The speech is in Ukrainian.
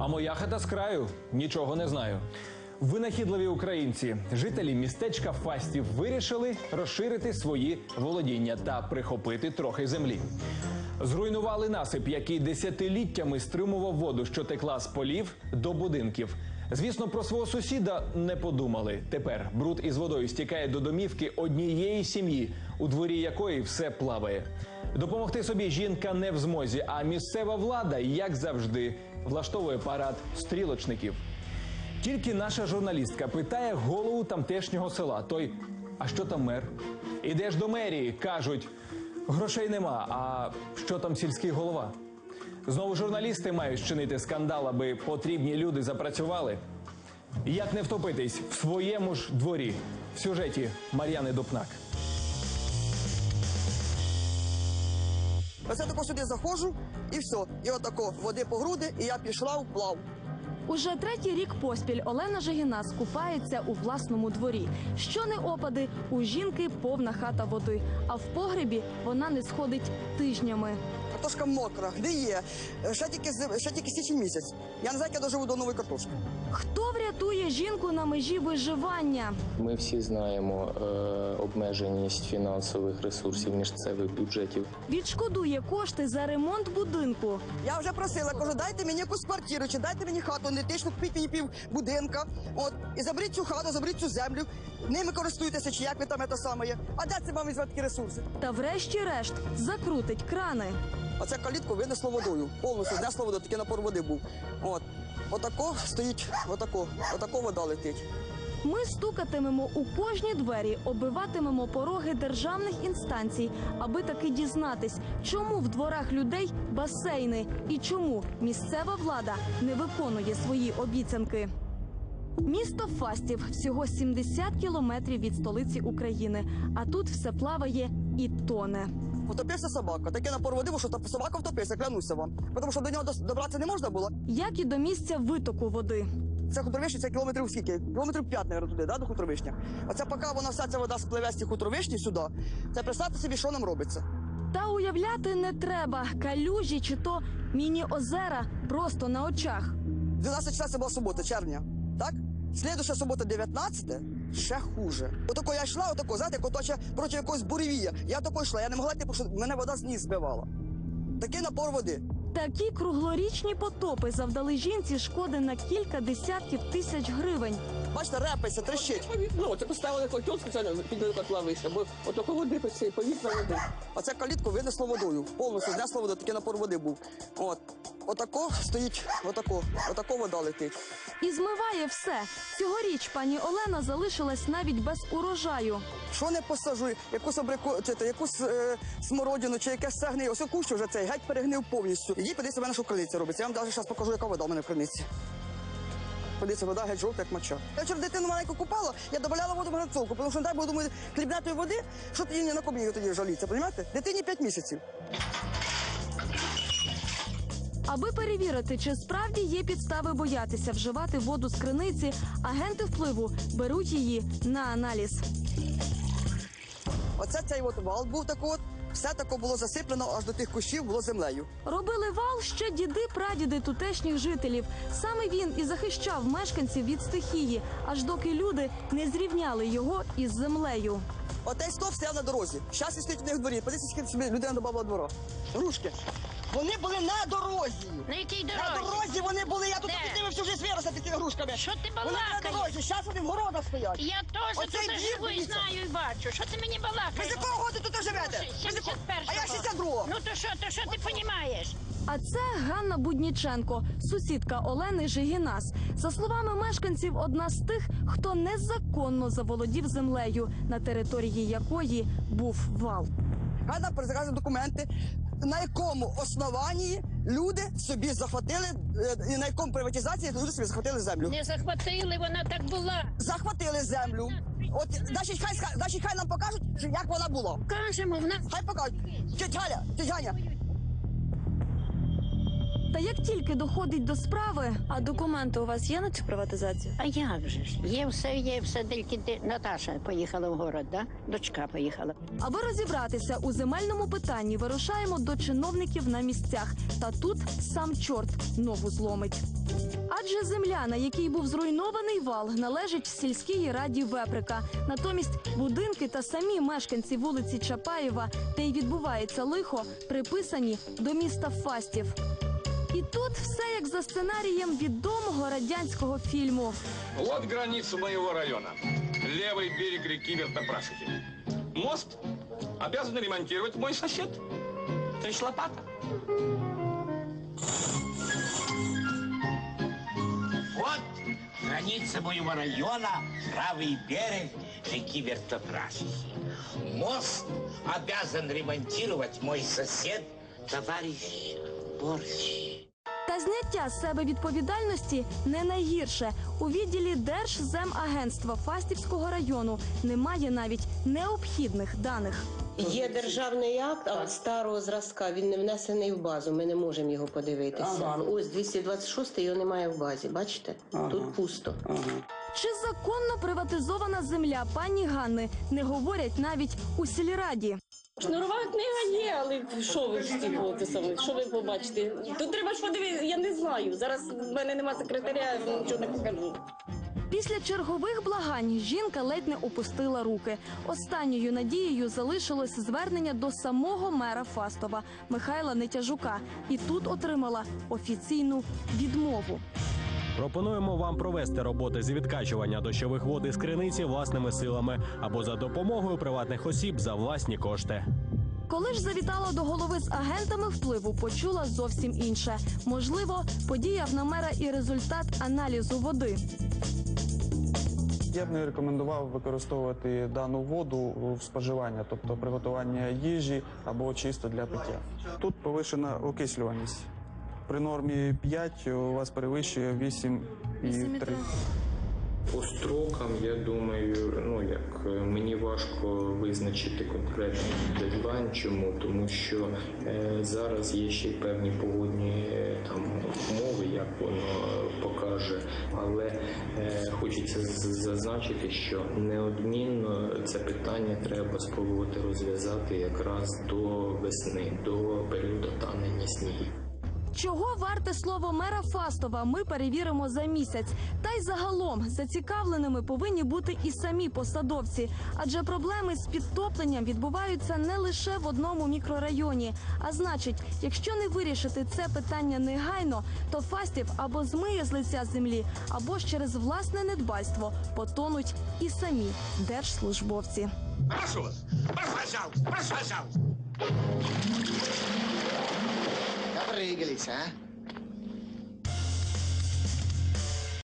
А моя хата з краю нічого не знаю. Винахідливі українці, жителі містечка Фастів, вирішили розширити свої володіння та прихопити трохи землі. Зруйнували насип, який десятиліттями стримував воду, що текла з полів до будинків. Звісно, про свого сусіда не подумали. Тепер бруд із водою стікає до домівки однієї сім'ї, у дворі якої все плаває. Допомогти собі жінка не в змозі, а місцева влада, як завжди, влаштовує парад стрілочників. Тільки наша журналістка питає голову тамтешнього села. Той, а що там мер? Ідеш до мерії, кажуть, грошей нема. А що там сільський голова? Знову журналісти мають чинити скандал, аби потрібні люди запрацювали. Як не втопитись в своєму ж дворі в сюжеті Мар'яни Дупнак. Ось я тако сюди заходжу і все. І отако води по груди, і я пішла вплав. Уже третій рік поспіль Олена Жигіна скупається у власному дворі. Що не опади, у жінки повна хата води, а в погребі вона не сходить тижнями. Картошка мокра, де є. Ще тільки, ще тільки січень місяць. Я не знаю, як я доживу до нової картошки. Хто врятує жінку на межі виживання? Ми всі знаємо е, обмеженість фінансових ресурсів місцевих бюджетів. Відшкодує кошти за ремонт будинку. Я вже просила, кажу, дайте мені якусь квартиру, чи дайте мені хату, не тишно купіть мені пів будинка. От, і заберіть цю хату, заберіть цю землю. Ними користуйтеся, чи як ви там це саме є. А де це вам такі ресурси? Та врешті-решт закрутить крани. Оце калітку винесло водою. Повністю знесло воду, такий напор води був. От. Отако стоїть, отако, отако вода летить. Ми стукатимемо у кожні двері, оббиватимемо пороги державних інстанцій, аби таки дізнатись, чому в дворах людей басейни і чому місцева влада не виконує свої обіцянки. Місто Фастів всього 70 кілометрів від столиці України, а тут все плаває і тоне. Утопився собака. Такий напор води, що та собака втопився, клянуся вам. Тому що до нього добратися не можна було. Як і до місця витоку води. Це хутровишня, це кілометрів скільки? Кілометрів 5, мабуть, туди, да, до хутровишня. Оце поки вона вся ця вода спливе з ці хутровишні сюди. Це представте собі, що нам робиться. Та уявляти не треба калюжі чи то міні-озера просто на очах. 12 числа це була субота, червня. Так? Слідуюча субота, 19 ще хуже. Отако я йшла, отако, знаєте, як проти якогось буревія. Я тако йшла, я не могла йти, тому що мене вода з ніг збивала. Такий напор води. Такі круглорічні потопи завдали жінці шкоди на кілька десятків тисяч гривень. Бачите, репається, трещить. Ну, це поставили котел спеціально під котла вийшла, бо отако води по цій повітря води. Оце калітку винесло водою. Повністю знесло воду, такий напор води був. От. Отако стоїть, отако, отако вода летить. І змиває все. Цьогоріч пані Олена залишилась навіть без урожаю. Що не посажу, якусь абрику, чи то, якусь е, смородину, чи якесь сагни. Ось кущ вже цей геть перегнив повністю. Ідіть, подивіться, в мене що в криниці робиться. Я вам навіть зараз покажу, яка вода в мене в криниці. Подивіться, вода геть жовта, як моча. Я вчора дитину маленьку купала, я додавала воду в гранцовку, тому що не дай бо думаю, хлібнятої води, що тоді не на кому тоді жаліться, розумієте? Дитині 5 місяців. Аби перевірити, чи справді є підстави боятися вживати воду з криниці, агенти впливу беруть її на аналіз. Оце цей от вал був так от. Все тако було засиплено аж до тих кущів, було землею. Робили вал ще діди прадіди тутешніх жителів. Саме він і захищав мешканців від стихії, аж доки люди не зрівняли його із землею. Отей стоп стояв на дорозі. Зараз він стоїть у них в дворі. Подивіться, скільки собі людина додавала двора. Грушки. Вони були на дорозі. На якій На дорозі? дорозі вони були. Я тут Де? під ними всю життя виросла під цими грушками. Що ти Вони на балакаєш? дорозі. Зараз вони в городах стоять. Я теж Оцей тут двір, живу і дивіться. знаю і бачу. Що ти мені Ви з балакаєш? якого року тут живете? Ви з якого? А я 62-го. Ну то що, то що ти понімаєш? А це Ганна Будніченко, сусідка Олени Жигінас. За словами мешканців, одна з тих, хто незаконно заволодів землею, на території якої був вал. Ганна перезаказує документи, на якому основанні люди собі захватили, е, і на якому приватизації люди собі захватили землю. Не захватили, вона так була. Захватили землю. От, значить, хай, значить, хай нам покажуть, як вона була. Кажемо, нас. Хай покажуть. Тетя Галя, тетя Ганя, Та як тільки доходить до справи, а документи у вас є на цю приватизацію? А як же ж? Є все, є все, тільки ти- Наташа поїхала в город, да? Дочка поїхала. Аби розібратися у земельному питанні, вирушаємо до чиновників на місцях. Та тут сам чорт ногу зломить. Адже земля, на якій був зруйнований вал, належить сільській раді Веприка. Натомість будинки та самі мешканці вулиці Чапаєва, де й відбувається лихо, приписані до міста Фастів. І тут все як за сценарієм відомого радянського фільму. Вот граница моего района. Левый берег реки Вертопрашихи. Мост обязан ремонтировать мой сосед. Товарищ Лопата. Вот граница моего района, правый берег реки Вертопрашихи. Мост обязан ремонтировать мой сосед, товарищ Борщ. Зняття з себе відповідальності не найгірше. У відділі Держземагентства Фастівського району немає навіть необхідних даних. Є державний акт а, старого зразка. Він не внесений в базу. Ми не можемо його подивитися. Ага. Ось 226 його немає в базі. Бачите? Тут пусто. Чи законно приватизована земля пані Ганни не говорять навіть у сільраді. Шнурова книга є, але що ви ж саме, що ви побачите? Тут треба ж подивитися, я не знаю. Зараз в мене нема секретаря, я нічого не покажу. Після чергових благань жінка ледь не опустила руки. Останньою надією залишилось звернення до самого мера Фастова Михайла Нетяжука, і тут отримала офіційну відмову. Пропонуємо вам провести роботи з відкачування дощових вод із криниці власними силами або за допомогою приватних осіб за власні кошти. Коли ж завітала до голови з агентами впливу, почула зовсім інше. Можливо, подіяв на мера і результат аналізу води. Я б не рекомендував використовувати дану воду в споживання, тобто приготування їжі або чисто для пиття. Тут повишена окислюваність. При нормі 5 у вас перевищує 8,3. По строкам, я думаю, ну як е, мені важко визначити конкретний дедлайн. Чому? Тому що е, зараз є ще й певні погодні е, там умови, як воно е, покаже. Але е, хочеться зазначити, що неодмінно це питання треба спробувати розв'язати якраз до весни, до періоду танення снігів. Чого варте слово мера Фастова? Ми перевіримо за місяць. Та й загалом зацікавленими повинні бути і самі посадовці, адже проблеми з підтопленням відбуваються не лише в одному мікрорайоні. А значить, якщо не вирішити це питання негайно, то Фастів або змиє з лиця землі, або ж через власне недбальство потонуть і самі держслужбовці. Прошу вас, прошу, пожалуйста, прошу, пожалуйста. Допрыгались, а?